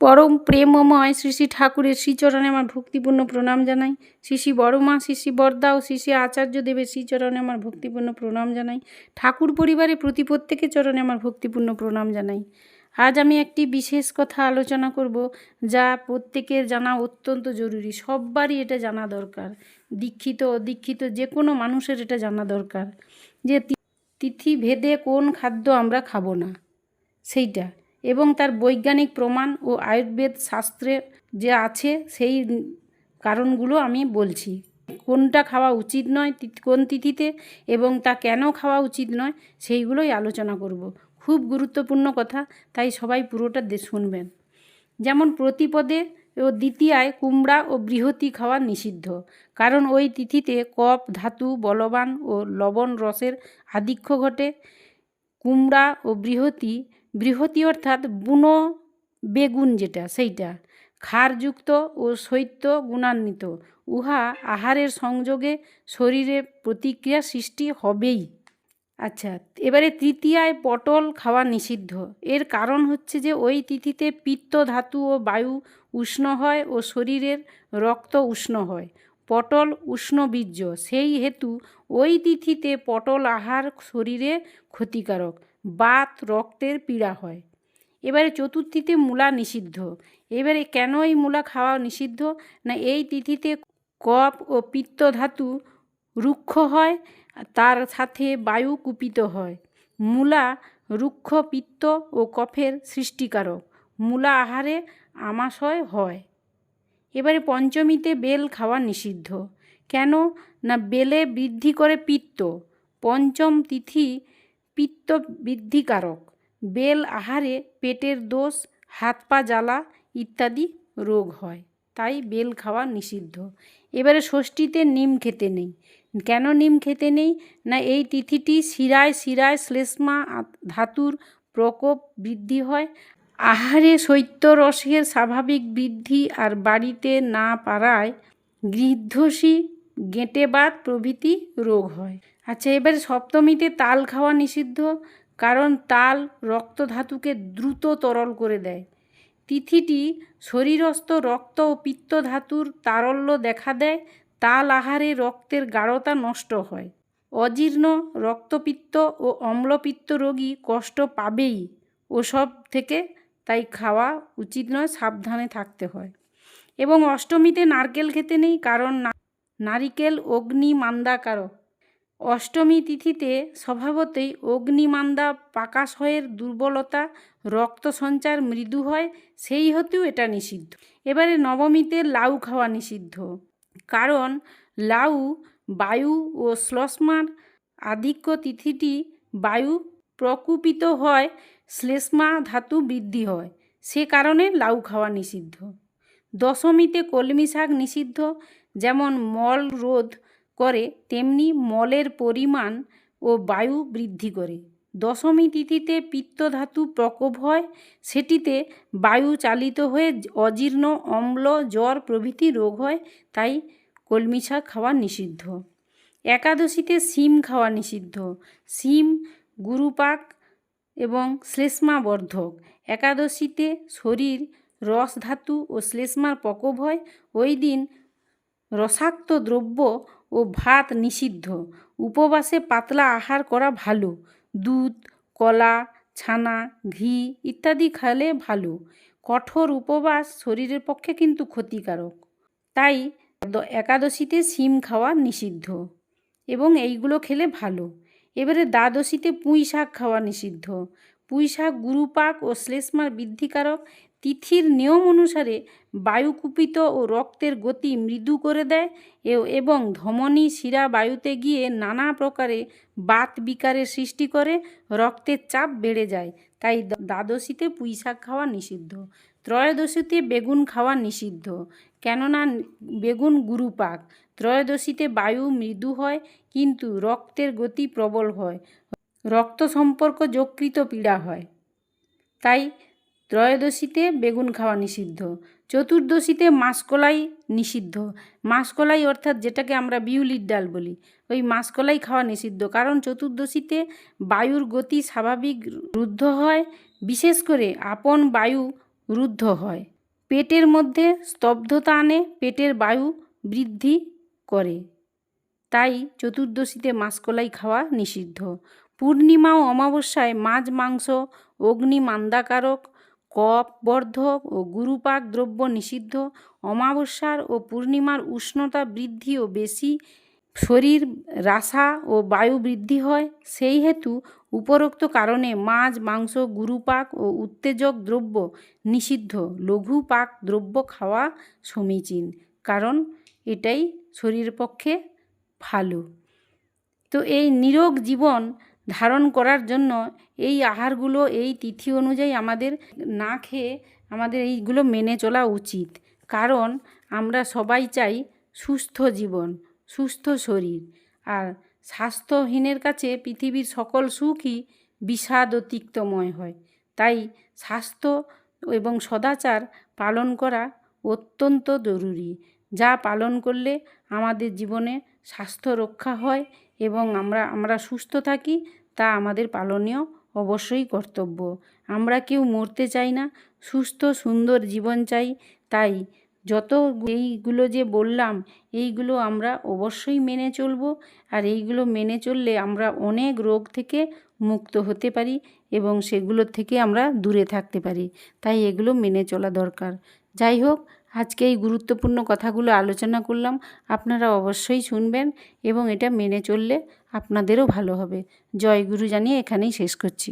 পরম প্রেমময় শ্রী শ্রী ঠাকুরের শ্রীচরণে আমার ভক্তিপূর্ণ প্রণাম জানাই। শ্রী শ্রী বড়মা, শ্রী শ্রী বরদা ও শ্রী শ্রী আচার্য দেবের শ্রীচরণে আমার ভক্তিপূর্ণ প্রণাম জানাই। ঠাকুর পরিবারে প্রতি প্রত্যেকের চরণে আমার ভক্তিপূর্ণ প্রণাম জানাই। আজ আমি একটি বিশেষ কথা আলোচনা করব, যা প্রত্যেকের জানা অত্যন্ত জরুরি। সববারই এটা জানা দরকার। দীক্ষিত, অদীক্ষিত, যে কোনো মানুষের এটা জানা দরকার। যে তিথি ভেদে কোন খাদ্য আমরা খাব না, সেইটা। এবং তার বৈজ্ঞানিক প্রমাণ ও আয়ুর্বেদ শাস্ত্রে যে আছে সেই কারণগুলো আমি বলছি। কোনটা খাওয়া উচিত নয় কোন তিথিতে এবং তা কেন খাওয়া উচিত নয় সেইগুলোই আলোচনা করব। খুব গুরুত্বপূর্ণ কথা, তাই সবাই পুরোটা শুনবেন। যেমন প্রতিপদে ও দ্বিতীয়ায় কুমড়া ও বৃহতি খাওয়া নিষিদ্ধ, কারণ ওই তিথিতে কপ, ধাতু, বলবান ও লবণ রসের আধিক্য ঘটে। কুমড়া ও বৃহতি বৃহতি অর্থাৎ বুনো বেগুন যেটা, সেইটা। ক্ষারযুক্ত ও শৈত্য গুণান্বিত। উহা আহারের সংযোগে শরীরে প্রতিক্রিয়া সৃষ্টি হবেই। আচ্ছা এবারে তৃতীয়ায় পটল খাওয়া নিষিদ্ধ। এর কারণ হচ্ছে যে, ওই তিথিতে পিত্ত ধাতু ও বায়ু উষ্ণ হয় ও শরীরের রক্ত উষ্ণ হয়। পটল উষ্ণবীর্য সেই হেতু ওই তিথিতে পটল আহার শরীরে ক্ষতিকারক। বাত রক্তের পীড়া হয়। এবারে চতুর্থীতে মূলা নিষিদ্ধ। এবারে কেন এই মূলা খাওয়া নিষিদ্ধ? না এই তিথিতে কপ ও পিত্ত ধাতু রুক্ষ হয়, তার সাথে বায়ু কুপিত হয়। মূলা রুক্ষ, পিত্ত ও কফের সৃষ্টিকারক। মূলা আহারে আমাশয় হয়। এবারে পঞ্চমীতে বেল খাওয়া নিষিদ্ধ। কেন? না বেলে বৃদ্ধি করে পিত্ত। পঞ্চম তিথি পিত্ত বৃদ্ধিকারক বেল আহারে পেটের দোষ, হাত পা জ্বালা ইত্যাদি রোগ হয়, তাই বেল খাওয়া নিষিদ্ধ। এবারে ষষ্ঠীতে নিম খেতে নেই। কেন নিম খেতে নেই? না, এই তিথিটি শিরায় শিরায় শ্লেষ্মা ধাতুর প্রকোপ বৃদ্ধি হয়। আহারে শৈত্যরসের স্বাভাবিক বৃদ্ধি আর বাড়িতে না পারায় গৃদ্ধসী গেঁটেবাত প্রভৃতি রোগ হয়। আচ্ছা এবারে সপ্তমীতে তাল খাওয়া নিষিদ্ধ, কারণ তাল রক্তধাতুকে দ্রুত তরল করে দেয়। তিথিটি শরীরস্থ রক্ত ও পিত্ত ধাতুর তারল্য দেখা দেয়, তাল আহারে রক্তের গাঢ়তা নষ্ট হয়। অজীর্ণ রক্তপিত্ত ও অম্লপিত্ত রোগী কষ্ট পাবেই, ওসব থেকে তাই খাওয়া উচিত নয়, সাবধানে থাকতে হয়। এবং অষ্টমীতে নারকেল খেতে নেই, কারণ নারিকেল, অগ্নি অগ্নিমান্দাকারক অষ্টমী তিথিতে স্বভাবতই অগ্নিমান্দা পাকাশয়ের দুর্বলতা, রক্ত সঞ্চার মৃদু হয়, সেই হতেও এটা নিষিদ্ধ। এবারে নবমীতে লাউ খাওয়া নিষিদ্ধ। কারণ লাউ, বায়ু ও শ্লেষ্মার আধিক্য তিথিটি বায়ু প্রকুপিত হয়, শ্লেষ্মা ধাতু বৃদ্ধি হয়, সে কারণে লাউ খাওয়া নিষিদ্ধ। দশমীতে কলমি শাক নিষিদ্ধ, যেমন মল রোধ করে, তেমনি মলের পরিমাণ ও বায়ু বৃদ্ধি করে। দশমী তিথিতে পিত্তধাতু প্রকোপ হয়, সেটিতে বায়ু চালিত হয়ে অজীর্ণ অম্ল, জ্বর প্রভৃতি রোগ হয়, তাই কলমি শাক খাওয়া নিষিদ্ধ। একাদশীতে শিম খাওয়া নিষিদ্ধ। শিম, গুরুপাক এবং শ্লেষ্মাবর্ধক। একাদশীতে শরীর রস ধাতু ও শ্লেষ্মার প্রকোপ হয়। ওই দিন রসাক্ত দ্রব্য ও ভাত নিষিদ্ধ। উপবাসে পাতলা আহার করা ভালো। দুধ, কলা, ছানা, ঘি ইত্যাদি খেলে ভালো। কঠোর উপবাস শরীরের পক্ষে কিন্তু ক্ষতিকারক। তাই একাদশীতে শিম খাওয়া নিষিদ্ধ এবং এইগুলো খেলে ভালো। এবারে দ্বাদশীতে পুঁই শাক খাওয়া নিষিদ্ধ। পুঁই শাক গুরুপাক ও শ্লেষ্মার বৃদ্ধিকারক তিথির নিয়ম অনুসারে বায়ুকুপিত ও রক্তের গতি মৃদু করে দেয় এবং ধমনী, শিরা বায়ুতে গিয়ে নানা প্রকারে বাত বিকারের সৃষ্টি করে, রক্তের চাপ বেড়ে যায়। তাই দ্বাদশীতে পুঁই শাক খাওয়া নিষিদ্ধ। ত্রয়োদশীতে বেগুন খাওয়া নিষিদ্ধ। কেননা বেগুন গুরুপাক। ত্রয়োদশীতে বায়ু মৃদু হয়, কিন্তু রক্তের গতি প্রবল হয়। রক্ত সম্পর্ক যকৃত পীড়া হয়। তাই ত্রয়োদশীতে বেগুন খাওয়া নিষিদ্ধ, চতুর্দশীতে মাসকলাই নিষিদ্ধ। মাসকলাই অর্থাৎ যেটাকে আমরা বিউলির ডাল বলি, ওই মাসকলাই খাওয়া নিষিদ্ধ। কারণ চতুর্দশীতে বায়ুর গতি স্বাভাবিক রুদ্ধ হয়, বিশেষ করে আপন বায়ু রুদ্ধ হয়। পেটের মধ্যে স্তব্ধতা আনে, পেটের বায়ু বৃদ্ধি করে। তাই চতুর্দশীতে মাসকলাই খাওয়া নিষিদ্ধ। পূর্ণিমা ও অমাবস্যায় মাছ, মাংস, অগ্নি, মান্দাকারক কপ বর্ধক ও গুরুপাক দ্রব্য নিষিদ্ধ, অমাবস্যার ও পূর্ণিমার উষ্ণতা বৃদ্ধি ও বেশি, শরীর রাসা ও বায়ু বৃদ্ধি হয়, সেই হেতু উপরোক্ত কারণে মাছ, মাংস, গুরুপাক ও উত্তেজক দ্রব্য নিষিদ্ধ। লঘু পাক দ্রব্য খাওয়া সমীচীন, কারণ এটাই শরীরের পক্ষে ভালো। তো এই নিরোগ জীবন ধারণ করার জন্য এই আহারগুলো এই তিথি অনুযায়ী আমাদের না খেয়ে আমাদের এইগুলো মেনে চলা উচিত। কারণ আমরা সবাই চাই সুস্থ জীবন, সুস্থ শরীর। আর স্বাস্থ্যহীনের কাছে পৃথিবীর সকল সুখই বিষাদ ও তিক্তময় হয়। তাই স্বাস্থ্য এবং সদাচার পালন করা অত্যন্ত জরুরি, যা পালন করলে আমাদের জীবনে স্বাস্থ্য রক্ষা হয় এবং আমরা আমরা সুস্থ থাকি তা আমাদের পালনীয় অবশ্যই কর্তব্য। আমরা কেউ মরতে চাই না, সুস্থ, সুন্দর জীবন চাই তাই। যত এইগুলো যে বললাম, এইগুলো আমরা অবশ্যই মেনে চলবো আর এইগুলো মেনে চললে আমরা অনেক রোগ থেকে মুক্ত হতে পারি এবং সেগুলোর থেকে আমরা দূরে থাকতে পারি। তাই এগুলো মেনে চলা দরকার। যাই হোক আজকে এই গুরুত্বপূর্ণ কথাগুলো আলোচনা করলাম। আপনারা অবশ্যই শুনবেন এবং এটা মেনে চললে আপনাদেরও ভালো হবে। জয়গুরু জানিয়ে এখানেই শেষ করছি।